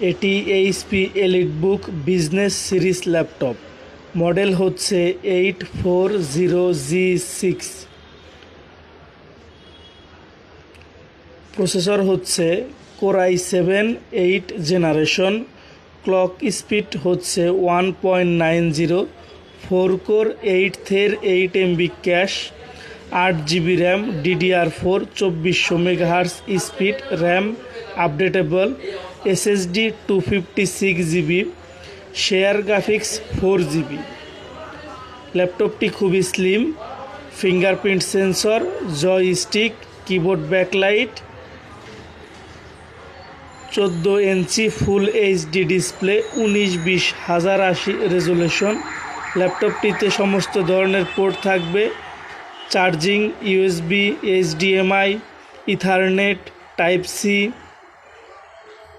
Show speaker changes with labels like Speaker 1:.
Speaker 1: এটি HP EliteBook business series laptop model হচ্ছে eight four zero G six processor হচ্ছে Core i seven eight generation clock speed হচ্ছে one point nine zero four core eight thread eight MB cache আট GB RAM DDR four চব্বিশশো megahertz speed, RAM updatable, SSD two fifty six GB, share graphics four GB. ল্যাপটপটি খুবই slim fingerprint sensor joystick keyboard backlight চোদ্দ inch full HD display উনিশ বিশ হাজার আশি resolution ল্যাপটপটিতে সমস্ত ধরনের পোর্ট থাকবে। Charging USB HDMI ethernet type C